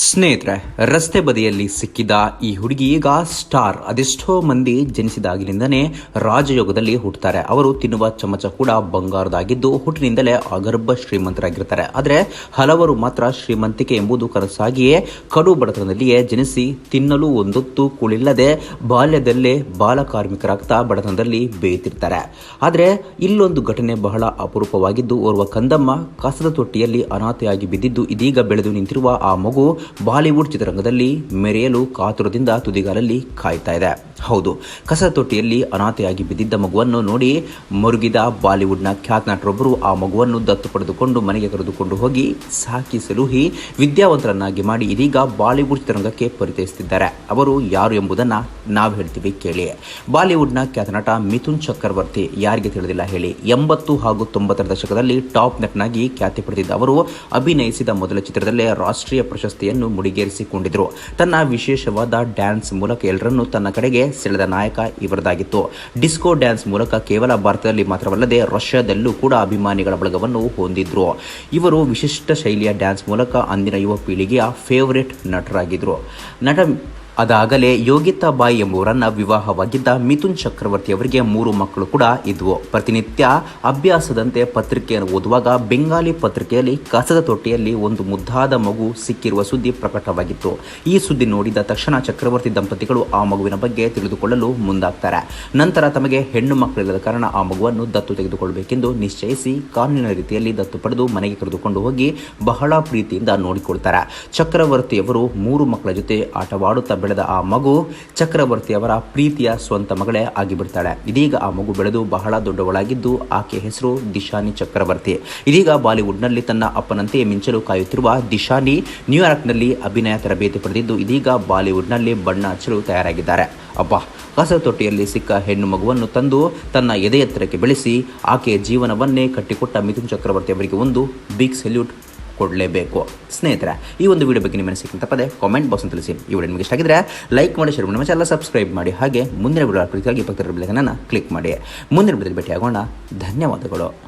ಸ್ನೇಹಿತರೆ, ರಸ್ತೆ ಬದಿಯಲ್ಲಿ ಸಿಕ್ಕಿದ ಈ ಹುಡುಗಿ ಈಗ ಸ್ಟಾರ್. ಅದೆಷ್ಟೋ ಮಂದಿ ಜನಿಸಿದಾಗಿನಿಂದನೇ ರಾಜಯೋಗದಲ್ಲಿ ಹುಟ್ಟುತ್ತಾರೆ ಅವರು ತಿನ್ನುವ ಚಮಚ ಕೂಡ ಬಂಗಾರದಾಗಿದ್ದು, ಹುಟ್ಟಿನಿಂದಲೇ ಅಗರ್ಭ ಶ್ರೀಮಂತರಾಗಿರ್ತಾರೆ. ಆದರೆ, ಹಲವರು ಮಾತ್ರ ಶ್ರೀಮಂತಿಕೆ ಎಂಬುದು ಕನಸಾಗಿಯೇ ಕಡು ಬಡತನದಲ್ಲಿಯೇ ಜನಿಸಿ ತಿನ್ನಲು ಒಂದೊತ್ತು ಕುಳಿಲ್ಲದೆ ಬಾಲ್ಯದಲ್ಲೇ ಬಾಲ ಕಾರ್ಮಿಕರಾಗ್ತಾ ಬಡತನದಲ್ಲಿ ಬೇಯುತ್ತಿರ್ತಾರೆ ಆದರೆ, ಇಲ್ಲೊಂದು ಘಟನೆ ಬಹಳ ಅಪರೂಪವಾಗಿದ್ದು, ಓರ್ವ ಕಂದಮ್ಮ ಕಸದ ತೊಟ್ಟಿಯಲ್ಲಿ ಅನಾಥೆಯಾಗಿ ಬಿದ್ದಿದ್ದು ಇದೀಗ ಬೆಳೆದು ನಿಂತಿರುವ ಆ ಮಗು ಬಾಲಿವುಡ್ ಚಿತ್ರರಂಗದಲ್ಲಿ ಮೆರೆಯಲು ಕಾತುರದಿಂದ ತುದಿಗಾಲಲ್ಲಿ ಕಾಯ್ತಾ ಇದೆ. ಹೌದು ಕಸ ತೊಟ್ಟಿಯಲ್ಲಿ ಅನಾಥೆಯಾಗಿ ಬಿದ್ದಿದ್ದ ಮಗುವನ್ನು ನೋಡಿ ಮರುಗಿದ ಬಾಲಿವುಡ್ನ ಖ್ಯಾತ ನಟರೊಬ್ಬರು ಆ ಮಗುವನ್ನು ದತ್ತು ಪಡೆದುಕೊಂಡು ಮನೆಗೆ ಕರೆದುಕೊಂಡು ಹೋಗಿ ಸಾಕಿ ಸಲುಹಿ ವಿದ್ಯಾವಂತರನ್ನಾಗಿ ಮಾಡಿ ಇದೀಗ ಬಾಲಿವುಡ್ ಚಿತ್ರರಂಗಕ್ಕೆ ಪರಿಚಯಿಸುತ್ತಿದ್ದಾರೆ. ಅವರು ಯಾರು ಎಂಬುದನ್ನು ನಾವು ಹೇಳ್ತೀವಿ ಕೇಳಿ. ಬಾಲಿವುಡ್ನ ಖ್ಯಾತ ನಟ ಮಿಥುನ್ ಚಕ್ರವರ್ತಿ ಯಾರಿಗೆ ತಿಳಿದಿಲ್ಲ ಹೇಳಿ. ಎಂಬತ್ತು ಹಾಗೂ ತೊಂಬತ್ತರ ದಶಕದಲ್ಲಿ ಟಾಪ್ ನಟನಾಗಿ ಖ್ಯಾತಿ ಪಡೆದಿದ್ದ ಅವರು ಅಭಿನಯಿಸಿದ ಮೊದಲ ಚಿತ್ರದಲ್ಲೇ ರಾಷ್ಟ್ರೀಯ ಪ್ರಶಸ್ತಿಯನ್ನು ಮುಡಿಗೇರಿಸಿಕೊಂಡಿದ್ರು. ತನ್ನ ವಿಶೇಷವಾದ ಡ್ಯಾನ್ಸ್ ಮೂಲಕ ಎಲ್ಲರನ್ನೂ ತನ್ನ ಕಡೆಗೆ ಸೆಳೆದ ನಾಯಕ ಇವರದಾಗಿತ್ತು. ಡಿಸ್ಕೋ ಡ್ಯಾನ್ಸ್ ಮೂಲಕ ಕೇವಲ ಭಾರತದಲ್ಲಿ ಮಾತ್ರವಲ್ಲದೆ ರಷ್ಯಾದಲ್ಲೂ ಕೂಡ ಅಭಿಮಾನಿಗಳ ಬಳಗವನ್ನು ಹೊಂದಿದ್ರು. ಇವರು ವಿಶಿಷ್ಟ ಶೈಲಿಯ ಡ್ಯಾನ್ಸ್ ಮೂಲಕ ಅಂದಿನ ಯುವ ಪೀಳಿಗೆಯ ಫೇವರೇಟ್ ನಟರಾಗಿದ್ದರು ನಟ ಅದಾಗಲೇ ಯೋಗಿತಾ ಬಾಯಿ ಎಂಬುವರನ್ನ ವಿವಾಹವಾಗಿದ್ದ ಮಿಥುನ್ ಚಕ್ರವರ್ತಿ ಅವರಿಗೆ ಮೂರು ಮಕ್ಕಳು ಕೂಡ ಇದ್ವು. ಪ್ರತಿನಿತ್ಯ ಅಭ್ಯಾಸದಂತೆ ಪತ್ರಿಕೆಯನ್ನು ಓದುವಾಗ ಬೆಂಗಾಲಿ ಪತ್ರಿಕೆಯಲ್ಲಿ ಕಸದ ತೊಟ್ಟಿಯಲ್ಲಿ ಒಂದು ಮುದ್ದಾದ ಮಗು ಸಿಕ್ಕಿರುವ ಸುದ್ದಿ ಪ್ರಕಟವಾಗಿತ್ತು. ಈ ಸುದ್ದಿ ನೋಡಿದ ತಕ್ಷಣ ಚಕ್ರವರ್ತಿ ದಂಪತಿಗಳು ಆ ಮಗುವಿನ ಬಗ್ಗೆ ತಿಳಿದುಕೊಳ್ಳಲು ಮುಂದಾಗ್ತಾರೆ. ನಂತರ ತಮಗೆ ಹೆಣ್ಣು ಮಕ್ಕಳಿಲ್ಲದ ಕಾರಣ ಆ ಮಗುವನ್ನು ದತ್ತು ತೆಗೆದುಕೊಳ್ಳಬೇಕೆಂದು ನಿಶ್ಚಯಿಸಿ ಕಾನೂನಿನ ರೀತಿಯಲ್ಲಿ ದತ್ತು ಪಡೆದು ಮನೆಗೆ ಕರೆದುಕೊಂಡು ಹೋಗಿ ಬಹಳ ಪ್ರೀತಿಯಿಂದ ನೋಡಿಕೊಳ್ತಾರೆ. ಚಕ್ರವರ್ತಿಯವರು ಮೂರು ಮಕ್ಕಳ ಜೊತೆ ಆಟವಾಡುತ್ತಾ ಬೆಳೆದ ಆ ಮಗು ಚಕ್ರವರ್ತಿಯವರ ಪ್ರೀತಿಯ ಸ್ವಂತ ಮಗಳೇ ಆಗಿಬಿಡ್ತಾಳೆ. ಇದೀಗ ಆ ಮಗು ಬೆಳೆದು ಬಹಳ ದೊಡ್ಡವಳಾಗಿದ್ದು ಆಕೆ ಹೆಸರು ದಿಶಾನಿ ಚಕ್ರವರ್ತಿ. ಇದೀಗ ಬಾಲಿವುಡ್ನಲ್ಲಿ ತನ್ನ ಅಪ್ಪನಂತೆ ಮಿಂಚಲು ಕಾಯುತ್ತಿರುವ ದಿಶಾನಿ ನ್ಯೂಯಾರ್ಕ್ನಲ್ಲಿ ಅಭಿನಯ ತರಬೇತಿ ಪಡೆದಿದ್ದು ಇದೀಗ ಬಾಲಿವುಡ್ನಲ್ಲಿ ಬಣ್ಣ ಹಚ್ಚಲು ತಯಾರಾಗಿದ್ದಾರೆ. ಅಬ್ಬಾ ಕಸ ತೊಟ್ಟಿಯಲ್ಲಿ ಸಿಕ್ಕ ಹೆಣ್ಣು ಮಗುವನ್ನು ತಂದು ತನ್ನ ಎದೆ ಎತ್ತರಕ್ಕೆ ಬೆಳೆಸಿ ಆಕೆಯ ಜೀವನವನ್ನೇ ಕಟ್ಟಿಕೊಟ್ಟ ಮಿಥುನ್ ಚಕ್ರವರ್ತಿ ಅವರಿಗೆ ಒಂದು ಬಿಗ್ ಸಲ್ಯೂಟ್ ಕೊಡಲೇಬೇಕು. ಸ್ನೇಹಿತರೆ, ಈ ಒಂದು ವಿಡಿಯೋ ಬಗ್ಗೆ ನಿಮ್ಮ ಅನಿಸಿಕೆ ಪದೇ ಕಾಮೆಂಟ್ ಬಾಕ್ಸ್ ತಿಳಿಸಿ. ಈ ವಿಡಿಯೋ ನಿಮಗೆ ಇಷ್ಟ ಆಗಿದ್ರೆ ಲೈಕ್ ಮಾಡಿ ಶೇರ್ ಮಾಡಿ, ನಮ್ಮ ಸಬ್ಸ್ಕ್ರೈಬ್ ಮಾಡಿ. ಹಾಗೆ ಮುಂದಿನ ವಿಡಿಯೋ ಪ್ರೀತಿಯಾಗಿ ಪಕ್ಕದ ಬೆಲೆಗಳನ್ನು ಕ್ಲಿಕ್ ಮಾಡಿ. ಮುಂದಿನ ವಿಡಿಯೋದಲ್ಲಿ ಭೇಟಿಯಾಗೋಣ. ಧನ್ಯವಾದಗಳು.